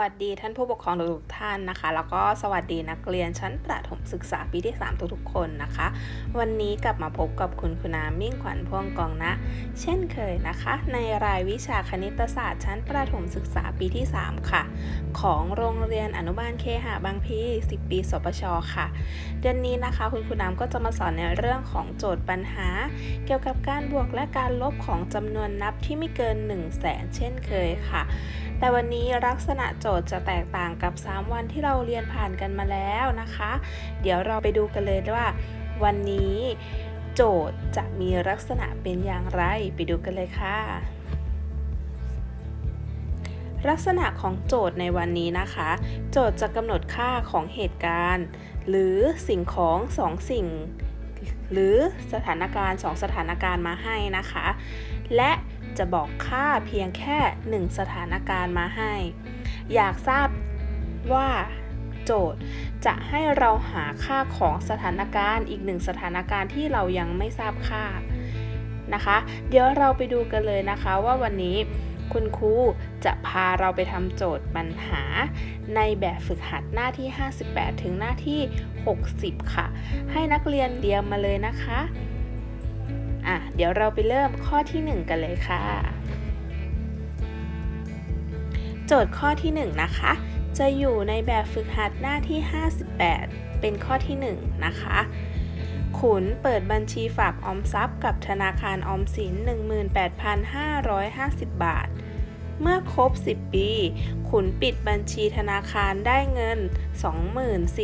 วัสดีท่านผู้ปกครองทุกท่านนะคะ แล้วก็สวัสดีนักเรียนชั้นประถมศึกษาปีที่ 3 ทุกๆคนนะคะ วันนี้กลับมาพบกับคุณคุณามิ่งขวัญพวงกองนะ เช่นเคยนะคะ ในรายวิชาคณิตศาสตร์ชั้นประถมศึกษาปีที่ 3 ค่ะ ของโรงเรียนอนุบาลเคหะบางพี10 ปีสปชค่ะ เดือนนี้นะคะ คุณคุณน้ำก็จะมาสอนในเรื่องของโจทย์ปัญหา เกี่ยวกับการบวกและการลบของจำนวนนับที่ไม่เกิน 1 0 0 0 0แสนเช่นเคยค่ะ แต่วันนี้ลักษณะโจทย์จะแตกต่างกับ 3 วันที่เราเรียนผ่านกันมาแล้วนะคะ เดี๋ยวเราไปดูกันเลยว่า วันนี้โจทย์จะมีลักษณะเป็นอย่างไร ไปดูกันเลยค่ะ ลักษณะของโจทย์ในวันนี้นะคะ โจทย์จะกำหนดค่าของเหตุการณ์ หรือสิ่งของสองสิ่ง หรือสถานการณ์สองสถานการณ์มาให้นะคะ และ จะบอกค่าเพียงแค่หนึ่งสถานการณ์มาให้ อยากทราบว่าโจทย์ จะให้เราหาค่าของสถานการณ์อีกหนึ่งสถานการณ์ที่เรายังไม่ทราบค่านะคะ เดี๋ยวเราไปดูกันเลยนะคะว่าวันนี้คุณครูจะพาเราไปทำโจทย์ปัญหา ในแบบฝึกหัดหน้าที่ 58 ถึงหน้าที่ 60 ค่ะ ให้นักเรียนเตรียมมาเลยนะคะ อะเดี๋ยวเราไปเริ่มข้อที่ 1 กันเลยค่ะ โจทย์ข้อที่ 1 นะคะ จะอยู่ในแบบฝึกหัดหน้าที่ 58 เป็นข้อที่ 1 นะคะ ขุนเปิดบัญชีฝากออมทรัพย์กับธนาคารออมสิน 18,550 บาท เมื่อครบ 10 ปี ขุนปิดบัญชีธนาคารได้เงิน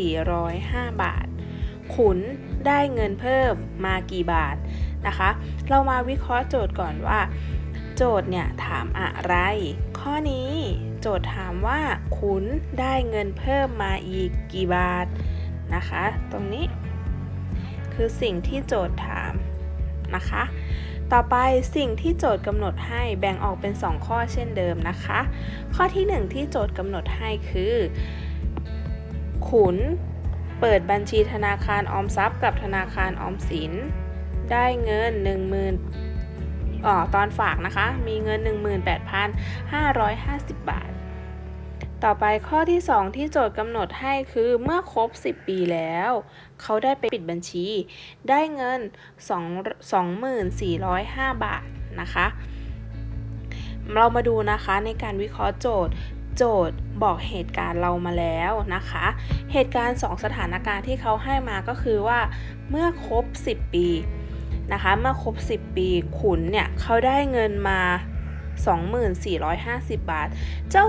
2405 บาท ขุนได้เงินเพิ่มมากี่บาท นะคะ เรามาวิเคราะห์โจทย์ก่อนว่า โจทย์เนี่ยถามอะไร ข้อนี้โจทย์ถามว่าขุนได้เงินเพิ่มมาอีกกี่บาทนะคะ ตรงนี้ คือสิ่งที่โจทย์ถามนะคะ ต่อไปสิ่งที่โจทย์กำหนดให้แบ่งออกเป็น 2 ข้อเช่นเดิมนะคะ ข้อที่ 1 ที่โจทย์กำหนดให้คือ ขุนเปิดบัญชีธนาคารออมทรัพย์กับธนาคารออมสิน ได้เงิน 10,000อ๋อตอนฝากนะคะ มีเงิน 18,550 บาท ต่อไปข้อที่ 2 ที่โจทย์กำหนดให้คือเมื่อครบ 10 ปีแล้ว เขาได้ไปปิดบัญชี ได้เงิน 2 2405 บาทนะคะ เรามาดูนะคะในการวิเคราะห์โจทย์โจทย์บอกเหตุการณ์เรามาแล้วนะคะ เหตุการณ์ 2 สถานการณ์ที่เขาให้มาก็คือว่า เมื่อครบ 10 ปี นะคะเมื่อครบ 10 ปีขุนเนี่ยเขาได้เงินมา 2450 บาท เจ้า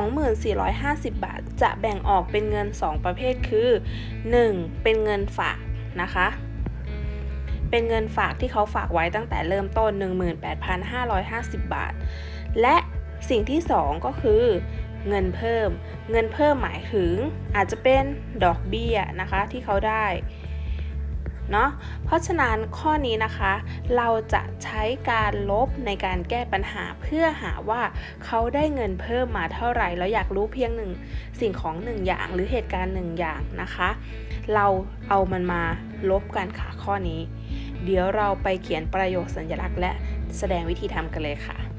2450 บาท จะแบ่งออกเป็นเงิน 2 ประเภทคือ 1. เป็นเงินฝากนะคะ เป็นเงินฝากที่เขาฝากไว้ตั้งแต่เริ่มต้น 18,550 บาท และสิ่งที่ 2 ก็คือเงินเพิ่ม เงินเพิ่มหมายถึงอาจจะเป็นดอกเบี้ยนะคะที่เขาได้ เนาะเพราะฉะนั้นข้อนี้นะคะ เราจะใช้การลบในการแก้ปัญหาเพื่อหาว่าเขาได้เงินเพิ่มมาเท่าไหร่เราอยากรู้เพียงหนึ่งสิ่งของหนึ่งอย่างหรือเหตุการณ์หนึ่งอย่างนะคะ เราเอามันมาลบกันค่ะข้อนี้ เดี๋ยวเราไปเขียนประโยคสัญลักษณ์และแสดงวิธีทำกันเลยค่ะ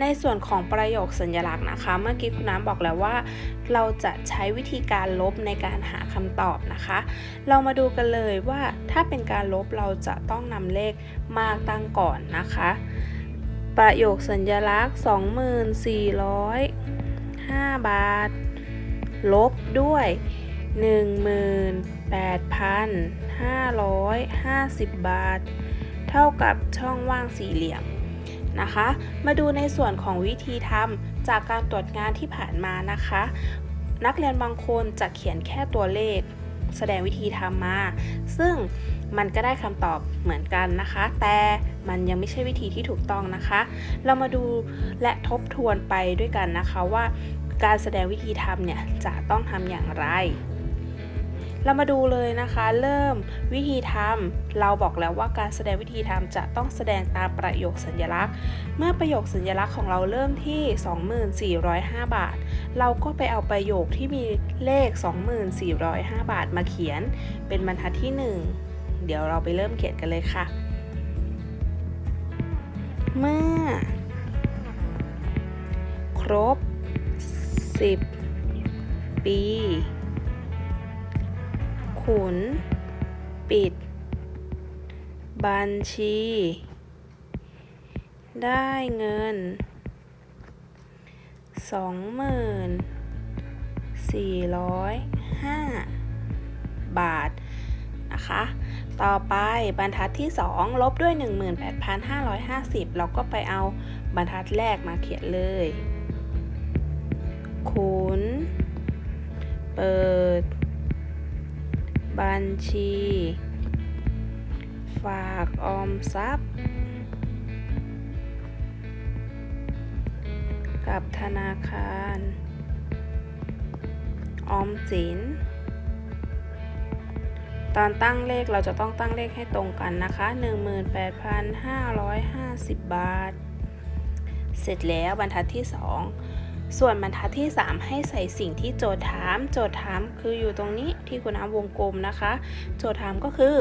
ในส่วนของประโยคสัญลักษณ์นะคะ เมื่อกี้คุณน้ำบอกแล้วว่า เราจะใช้วิธีการลบในการหาคำตอบนะคะ เรามาดูกันเลยว่าถ้าเป็นการลบเราจะต้องนำเลขมาตั้งก่อนนะคะ ประโยคสัญลักษณ์ 2405 บาท ลบด้วย 18,550 บาท เท่ากับช่องว่างสี่เหลี่ยม นะคะ มาดูในส่วนของวิธีทำจากการตรวจงานที่ผ่านมานะคะ นักเรียนบางคนจะเขียนแค่ตัวเลข แสดงวิธีทำมา ซึ่งมันก็ได้คำตอบเหมือนกันนะคะ แต่มันยังไม่ใช่วิธีที่ถูกต้องนะคะ เรามาดูและทบทวนไปด้วยกันนะคะว่าการแสดงวิธีทำเนี่ยจะต้องทำอย่างไร เรามาดูเลยนะคะ เริ่มวิธีทำเราบอกแล้วว่าการแสดงวิธีทำจะต้องแสดงตามประโยคสัญลักษณ์ เมื่อประโยคสัญลักษณ์ของเราเริ่มที่ 2405 บาท เราก็ไปเอาประโยคที่มีเลข 2405 บาทมาเขียน เป็นบรรทัดที่ 1 เดี๋ยวเราไปเริ่มเขียนกันเลยค่ะ เมื่อ ครบ 10 ปี ขุน ปิด บัญชี ได้เงิน สองหมื่นสี่ร้อยห้าบาทนะคะ ต่อไปบรรทัดที่ 2 ลบด้วย 18,550 เราก็ไปเอาบรรทัดแรกมาเขียนเลยขุนเปิด บัญชี ฝากออมทรัพย์ กับธนาคาร ออมสิน ตอนตั้งเลขเราจะต้องตั้งเลขให้ตรงกันนะคะ 18,550 บาท เสร็จแล้วบรรทัดที่ 2 ส่วนบรรทัดที่ 3 ให้ใส่สิ่งที่โจทย์ถาม โจทย์ถามคืออยู่ตรงนี้ที่คุณน้ำวงกลมนะคะ โจทย์ถามก็คือ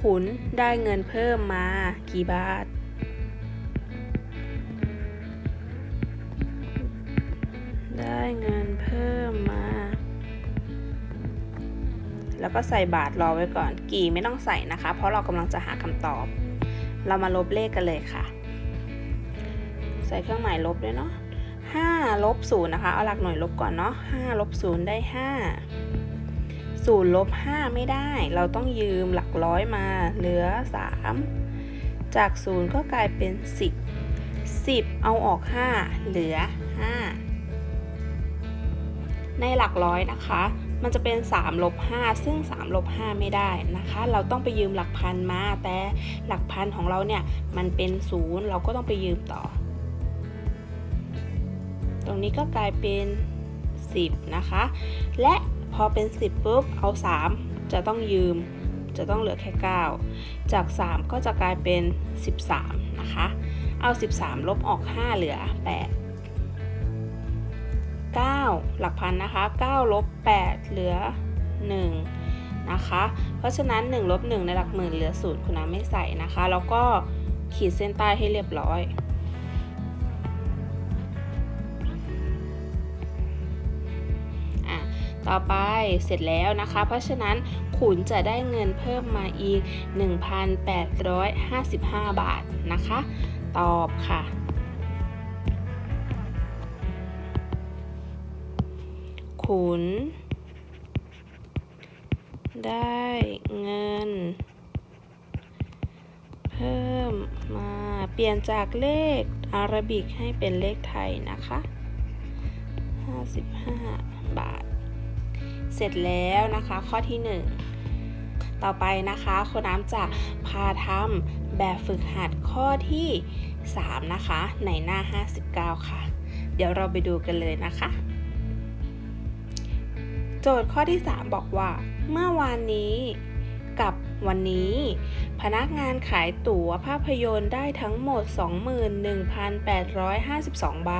ขุนได้เงินเพิ่มมากี่บาท ได้เงินเพิ่มมา แล้วก็ใส่บาทรอไว้ก่อน กี่ไม่ต้องใส่นะคะ เพราะเรากำลังจะหาคำตอบ เรามาลบเลขกันเลยค่ะ ใส่เครื่องหมายลบด้วยเนาะ 5ลบ0นะคะ เอาหลักหน่วยลบก่อนเนาะ5ลบ0ได้ 5 0ลบ5ไม่ได้ เราต้องยืมหลักร้อยมาเหลือ 3 จาก 0 ก็กลายเป็น 10 10 เอาออก 5 เหลือ 5 ในหลักร้อยนะคะ มันจะเป็น 3 ลบ 5 ซึ่ง 3 ลบ 5 ไม่ได้นะคะ เราต้องไปยืมหลักพันมา แต่หลักพันของเราเนี่ย มันเป็น 0 เราก็ต้องไปยืมต่อ ตรงนี้ก็กลายเป็น 10 นะคะ และพอเป็น 10ปุ๊บเอา 3 จะต้องยืม จะต้องเหลือแค่ 9 จาก 3 ก็จะกลายเป็น 13 นะคะ เอา 13 ลบออก 5 เหลือ 8 9 หลักพันนะคะ 9 ลบ 8 เหลือ 1 นะคะ เพราะฉะนั้น 1 ลบ 1 ในหลักหมื่นเหลือ 0 คุณน้าไม่ใส่นะคะ แล้วก็ขีดเส้นใต้ให้เรียบร้อย ต่อไปเสร็จแล้วนะคะ เพราะฉะนั้นขุนจะได้เงินเพิ่มมาอีก 1,855 บาทนะคะ ตอบค่ะขุนได้เงิน เพิ่มมาเปลี่ยนจากเลขอาราบิกให้เป็นเลขไทยนะคะ 55 บาท เสร็จแล้วนะคะ ข้อที่ 1 ต่อไปนะคะคนน้ำจะพาทำแบบฝึกหัดข้อที่ 3 นะคะ ในหน้า 59 ค่ะ เดี๋ยวเราไปดูกันเลยนะคะ โจทย์ข้อที่ 3 บอกว่า เมื่อวานนี้กับวันนี้ พนักงานขายตั๋วภาพยนตร์ได้ทั้งหมด 21,852 ใบ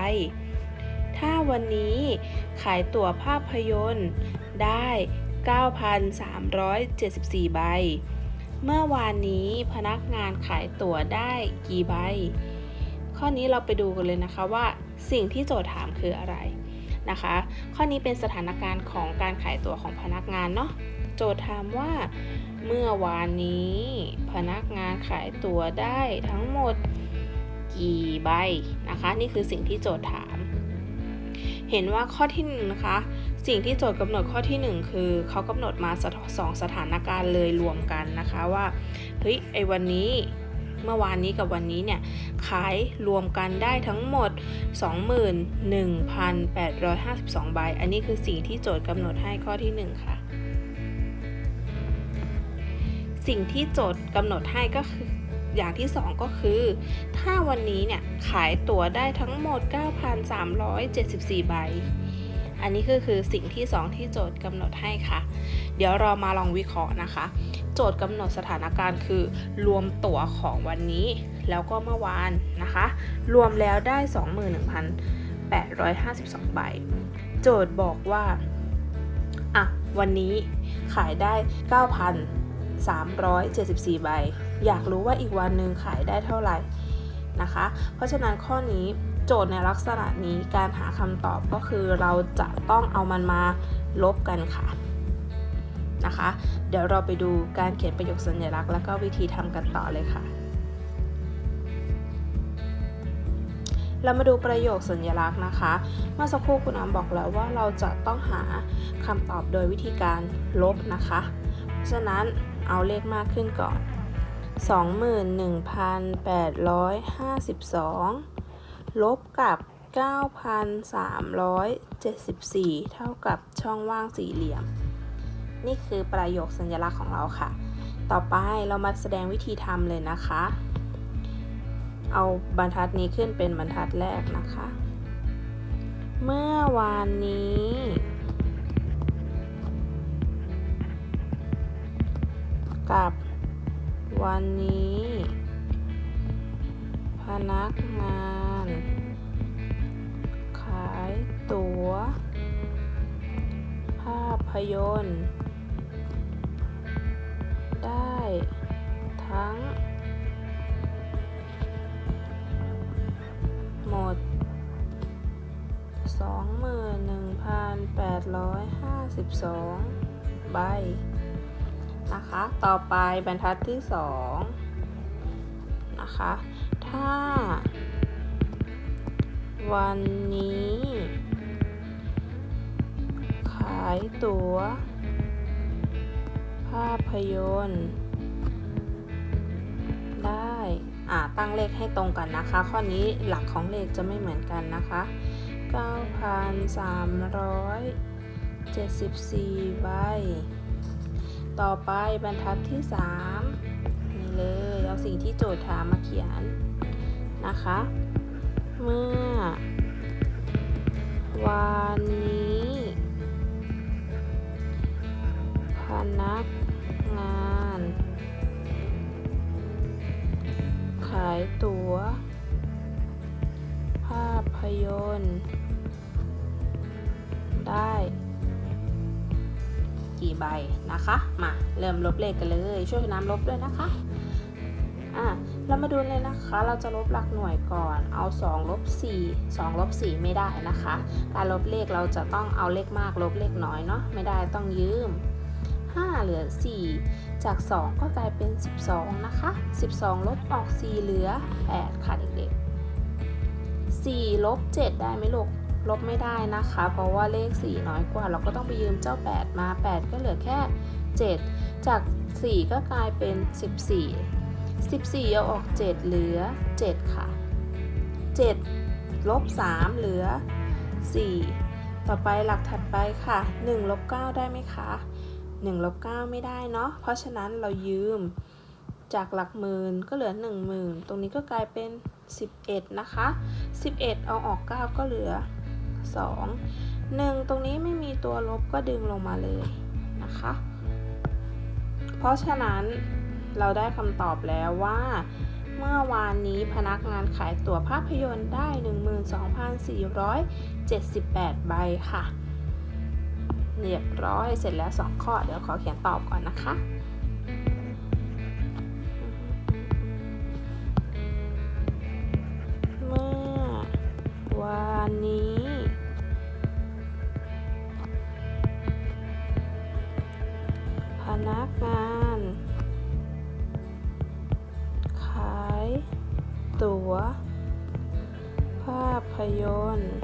ถ้าวันนี้ขายตั๋วภาพยนตร์ ได้ 9,374 ใบ เมื่อวานนี้พนักงานขายตั๋วได้กี่ใบ ข้อนี้เราไปดูกันเลยนะคะว่าสิ่งที่โจทย์ถามคืออะไรนะคะ ข้อนี้เป็นสถานการณ์ของการขายตั๋วของพนักงานเนาะ โจทย์ถามว่าเมื่อวานนี้ พนักงานขายตั๋วได้ทั้งหมดกี่ใบนะคะ นี่คือสิ่งที่โจทย์ถาม เห็นว่าข้อที่หนึ่งนะคะ สิ่งที่โจทย์กำหนดข้อที่หนึ่งคือเขากำหนดมาสสองสถานการณ์เลยรวมกันนะคะว่าเฮ้ยไอ้วันนี้เมื่อวานนี้กับวันนี้เนี่ยขายรวมกันได้ทั้งหมด 21,852 ใบ อันนี้คือสิ่งที่โจทย์กำหนดให้ข้อที่ 1 ค่ะ สิ่งที่โจทย์กำหนดให้ก็คืออย่างที่ 2 ก็คือ ถ้าวันนี้เนี่ยขายตั๋วได้ทั้งหมด 9,374 ใบ อันนี้ก็คือสิ่งที่ 2 ที่โจทย์กำหนดให้ค่ะ เดี๋ยวเรามาลองวิเคราะห์นะคะ โจทย์กำหนดสถานการณ์คือ รวมตั๋วของวันนี้ แล้วก็เมื่อวานนะคะ รวมแล้วได้ 21,852 ใบ โจทย์บอกว่าอะวันนี้ขายได้ 9,374 ใบ อยากรู้ว่าอีกวันหนึ่งขายได้เท่าไหร่นะคะ เพราะฉะนั้นข้อนี้ โจทย์ในลักษณะนี้การหาคำตอบก็คือเราจะต้องเอามันมาลบกันค่ะนะคะ เดี๋ยวเราไปดูการเขียนประโยคสัญลักษณ์ แล้วก็วิธีทำกันต่อเลยค่ะ เรามาดูประโยคสัญลักษณ์นะคะ เมื่อสักครู่คุณน้ำบอกแล้วว่าเราจะต้องหาคำตอบโดยวิธีการลบนะคะเพราะฉะนั้นเอาเลขมากขึ้นก่อน 21,852 ลบกับ 9,374 เท่ากับช่องว่างสี่เหลี่ยม นี่คือประโยคสัญลักษณ์ของเราค่ะ ต่อไปเรามาแสดงวิธีทำเลยนะคะ เอาบรรทัดนี้ขึ้นเป็นบรรทัดแรกนะคะ เมื่อวานนี้กับวันนี้ พนักงาน ภาพยนตร์ ได้ทั้ง หมด 21,852 ใบ นะคะ ต่อไปบรรทัดที่ 2 นะคะ ถ้าวันนี้ายตัว๋ว ภาพยนตร์ ได้อ่าตั้งเลขให้ตรงกันนะคะ ข้อนี้หลักของเลขจะไม่เหมือนกันนะคะ 9,374 ใบ ต่อไปบรรทัดที่ 3 นี่เลย เอาสิ่งที่โจทย์ถามมาเขียนนะคะ เมื่อ วันนี้ พนักงาน ขายตัว๋ว ภาพยนตร์ ได้ กี่ใบนะคะ มาเริ่มลบเลขกันเลย ช่วยน้ำลบด้วยนะคะอะเรามาดูเลยนะคะ เราจะลบหลักหน่วยก่อน เอา2ลบ4 2ลบ4ไม่ได้นะคะ การลบเลขเราจะต้องเอาเลขมากลบเลขน้อยเนาะ ไม่ได้ต้องยืม 5 เหลือ 4 จาก 2 ก็กลายเป็น 12 นะคะ 12 ลบออก 4 เหลือ 8 ค่ะเด็กๆ4ลบ 7 ได้ไหมลูก ลบไม่ได้นะคะ เพราะว่าเลข 4 น้อยกว่า เราก็ต้องไปยืมเจ้า 8 มา 8 ก็เหลือแค่ 7 จาก 4 ก็กลายเป็น 14 14เอาออก 7 เหลือ 7 ค่ะ 7 ลบ 3 เหลือ 4 ต่อไปหลักถัดไปค่ะ 1 ลบ 9 ได้ไหมคะ 1ลบ9ไม่ได้เนาะ เพราะฉะนั้นเรายืมจากหลักหมื่นก็เหลือ 1 0,000 ตรงนี้ก็กลายเป็น 11 นะคะ 11 เอาออก 9 ก็เหลือ 2 1 ตรงนี้ไม่มีตัวลบก็ดึงลงมาเลยนะคะ เพราะฉะนั้นเราได้คำตอบแล้วว่า เมื่อวานนี้พนักงานขายตั๋วภาพยนตร์ได้ 12,478 ใบค่ะ เรียบร้อยเสร็จแล้ว 2 ข้อ เดี๋ยวขอเขียนตอบก่อนนะคะเมื่อวานนี้ พนักงาน ขาย ตั๋ว ภาพยนตร์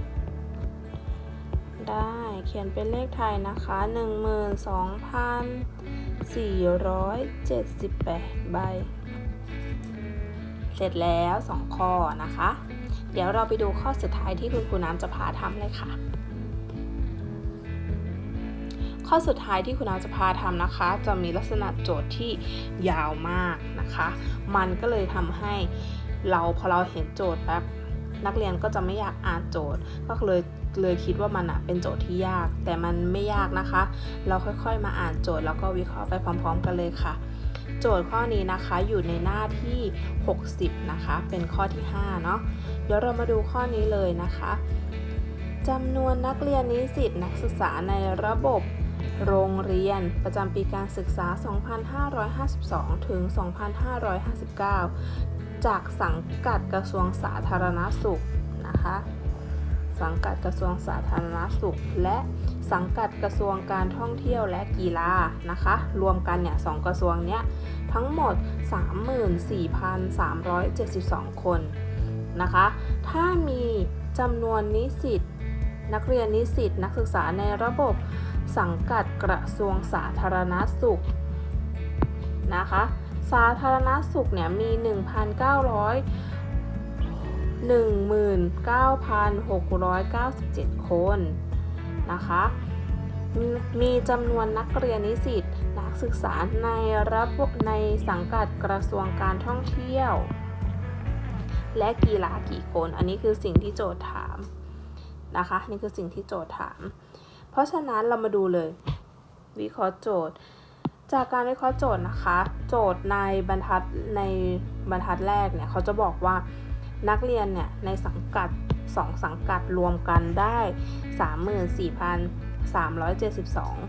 ได้เขียนเป็นเลขไทยนะคะ 12,478 ใบ เสร็จแล้ว 2 ข้อนะคะ เดี๋ยวเราไปดูข้อสุดท้ายที่คุณครูน้ำจะพาทำเลยค่ะ ข้อสุดท้ายที่คุณน้ำจะพาทำนะคะ จะมีลักษณะโจทย์ที่ยาวมากนะคะ มันก็เลยทำให้เราพอเราเห็นโจทย์แป๊บนักเรียนก็จะไม่อยากอ่านโจทย์ ก็เลย เลยคิดว่ามันอะเป็นโจทย์ที่ยาก แต่มันไม่ยากนะคะ เราค่อยๆมาอ่านโจทย์แล้วก็วิเคราะห์ไปพร้อม ๆ กันเลยค่ะ โจทย์ข้อนี้นะคะอยู่ในหน้าที่ 60 นะคะ เป็นข้อที่ 5 เนาะเดี๋ยวเรามาดูข้อนี้เลยนะคะจำนวนนักเรียนนิสิตนักศึกษาในระบบโรงเรียนประจำปีการศึกษา 2552 ถึง 2559 จากสังกัดกระทรวงสาธารณสุขนะคะนะคะ สังกัดกระทรวงสาธารณสุข และสังกัดกระทรวงการท่องเที่ยวและกีฬานะคะ รวมกันเนี่ยสองกระทรวงเนี้ยทั้งหมด 34,372 คนนะคะ ถ้ามีจำนวนนิสิตนักเรียนนิสิตนักศึกษาในระบบสังกัดกระทรวงสาธารณสุขนะคะ สาธารณสุขเนี่ยมี 1,900 19,697 คนนะคะ มีจำนวนนักเรียนนิสิตนักศึกษาในระบบในสังกัดกระทรวงการท่องเที่ยว และกีฬากี่คน อันนี้คือสิ่งที่โจทย์ถามนะคะ นี่คือสิ่งที่โจทย์ถาม เพราะฉะนั้นเรามาดูเลย วิเคราะห์โจทย์ จากการวิเคราะห์โจทย์นะคะ โจทย์ในบรรทัดในบรรทัดแรกเนี่ยเขาจะบอกว่า นักเรียนเนี่ยในสังกัด 2 สังกัดรวมกันได้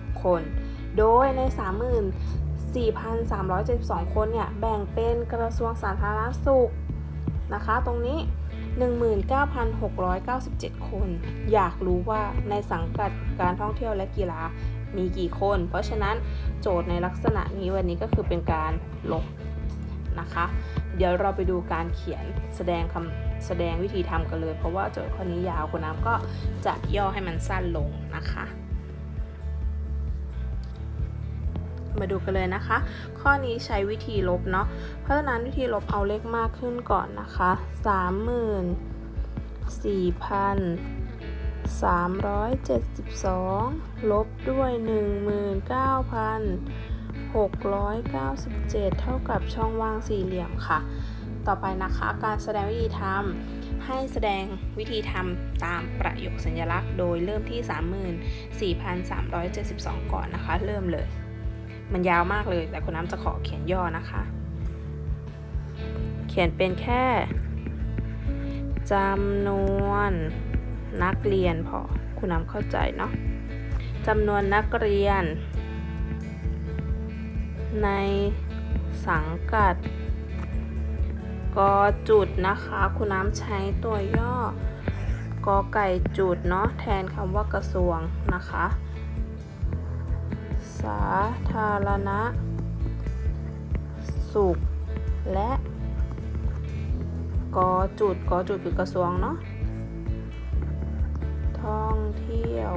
34,372 คน โดยใน 34,372 คนเนี่ยแบ่งเป็นกระทรวงสาธารณสุขนะคะตรงนี้ 19,697 คน อยากรู้ว่าในสังกัดการท่องเที่ยวและกีฬามีกี่คน เพราะฉะนั้นโจทย์ในลักษณะนี้วันนี้ก็คือเป็นการลบ นะคะ เดี๋ยวเราไปดูการเขียนแสดงคำแสดงวิธีทำกันเลย เพราะว่าโจทย์ข้อนี้ยาวคุณน้ำก็จะย่อให้มันสั้นลงนะคะมาดูกันเลยนะคะ ข้อนี้ใช้วิธีลบเนาะ เพราะฉะนั้นวิธีลบเอาเลขมากขึ้นก่อนนะคะ 34,372 ลบด้วย 697 เท่ากับช่องว่างสี่เหลี่ยมค่ะ ต่อไปนะคะการแสดงวิธีทำให้แสดงวิธีทำตามประโยคสัญลักษณ์ โดยเริ่มที่ 34,372 ก่อนนะคะ เริ่มเลย มันยาวมากเลย แต่คุณน้ำจะขอเขียนย่อนะคะ เขียนเป็นแค่จำนวนนักเรียนพอคุณน้ำเข้าใจเนาะจำนวนนักเรียน ในสังกัดกอจุดนะคะ คุณน้ำใช้ตัวย่อกอไก่จุดเนาะแทนคำว่ากระทรวงนะคะ สาธารณะ สุข และกอจุดกอจุดคือกระทรวงเนาะท่องเที่ยว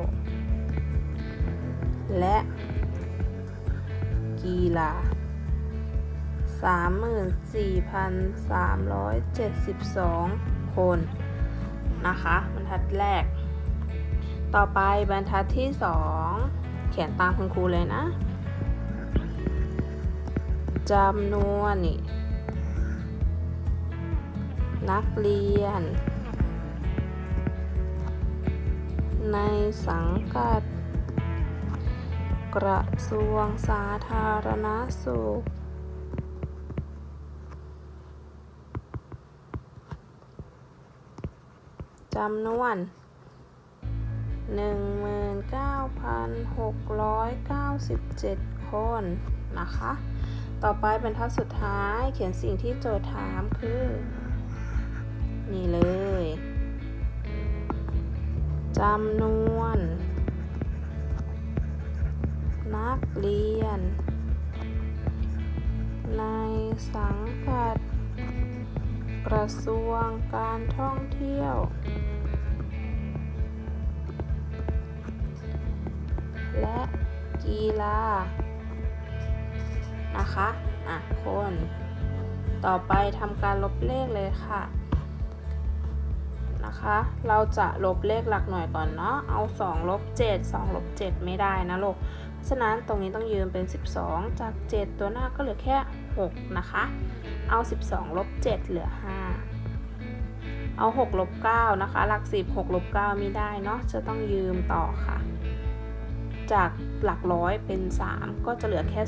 และ กีฬา 34,372 คน นะคะ บรรทัดแรก ต่อไปบรรทัดที่ 2 เขียนตามคุณครูเลยนะจำนวนนี่นักเรียน ในสังกัด กระทรวงสาธารณสุข จำนวน 19,697 คนนะคะ ต่อไปบรรทัดสุดท้ายเขียนสิ่งที่โจทย์ถามคือ นี่เลย จำนวน นักเรียน ในสังกัด กระทรวงการท่องเที่ยว และกีฬานะคะ อะ คน ต่อไปทำการลบเลขเลยค่ะนะคะ เราจะลบเลขหลักหน่วยก่อนเนาะ เอา 2 ลบ 7 2 ลบ 7 ไม่ได้นะลูก ฉะนั้นตรงนี้ต้องยืมเป็น 12 จาก 7 ตัวหน้าก็เหลือแค่ 6 นะคะ เอา 12ลบ7เหลือ 5 เอา6ลบ9นะคะ หลัก 10 6ลบ9ไม่ได้เนาะ จะต้องยืมต่อค่ะ จากหลักร้อยเป็น 3 ก็จะเหลือแค่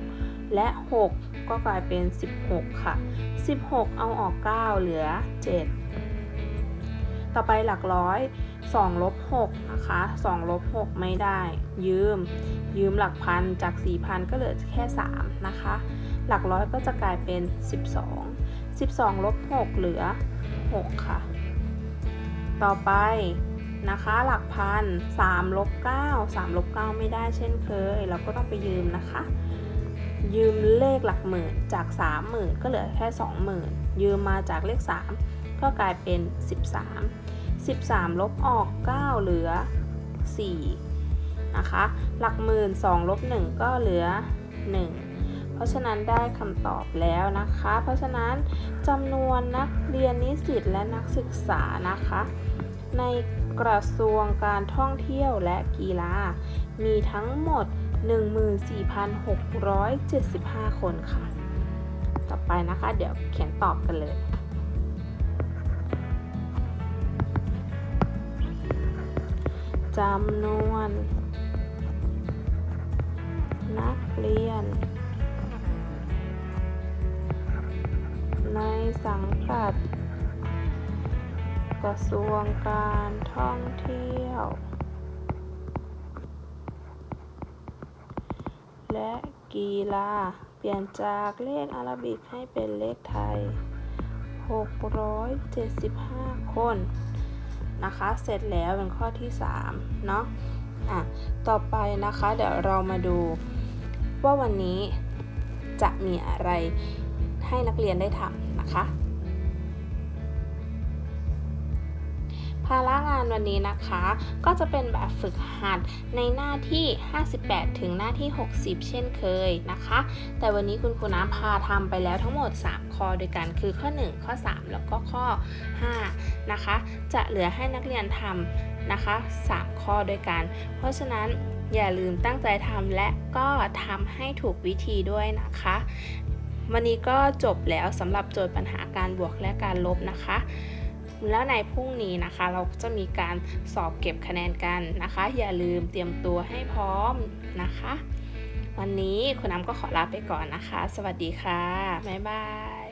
2 และ 6 ก็กลายเป็น 16 ค่ะ 16 เอาออก 9 เหลือ 7 ต่อไปหลักร้อย 2ลบ6นะคะ2ลบ6ไม่ได้ ยืม ยืมหลักพันจาก 4,000 ก็เหลือแค่ 3 นะคะ หลักร้อยก็จะกลายเป็น 12 12ลบ6เหลือ 6 ค่ะ ต่อไปนะคะหลักพัน3ลบ9 3ลบ9ไม่ได้เช่นเคย เราก็ต้องไปยืมนะคะ ยืมเลขหลักหมื่นจาก 30,000 ก็เหลือแค่ 20,000 ยืมมาจากเลข 3 ก็กลายเป็น 13 13 ลบออก 9 เหลือ 4 นะคะ หลักหมื่น2ลบ1 ก็เหลือ 1 เพราะฉะนั้นได้คำตอบแล้วนะคะ เพราะฉะนั้นจำนวนนักเรียนนิสิตและนักศึกษานะคะ ในกระทรวงการท่องเที่ยวและกีฬา มีทั้งหมด 14,675 คนค่ะ ต่อไปนะคะ เดี๋ยวเขียนตอบกันเลย จำนวน นักเรียน ในสังกัด กระทรวงการท่องเที่ยว และกีฬาเปลี่ยนจากเลขอาราบิกให้เป็นเลขไทย 675 คน นะคะ เสร็จแล้วเป็นข้อที่3เนาะอะต่อไปนะคะเดี๋ยวเรามาดูว่าวันนี้จะมีอะไรให้นักเรียนได้ทำนะคะ ภาระงานวันนี้นะคะ ก็จะเป็นแบบฝึกหัดในหน้าที่ 58 ถึงหน้าที่ 60 เช่นเคยนะคะ แต่วันนี้คุณครูน้ำพาทำไปแล้วทั้งหมด 3 ข้อด้วยกันคือข้อ 1 ข้อ 3 แล้วก็ข้อ 5 นะคะ จะเหลือให้นักเรียนทำนะคะ 3 ข้อด้วยกัน เพราะฉะนั้นอย่าลืมตั้งใจทำและก็ทำให้ถูกวิธีด้วยนะคะ วันนี้ก็จบแล้วสำหรับโจทย์ปัญหาการบวกและการลบนะคะ แล้วในพรุ่งนี้นะคะ เราจะมีการสอบเก็บคะแนนกันนะคะ อย่าลืมเตรียมตัวให้พร้อมนะคะ วันนี้คุณน้ำก็ขอลาไปก่อนนะคะ สวัสดีค่ะ บ๊ายบาย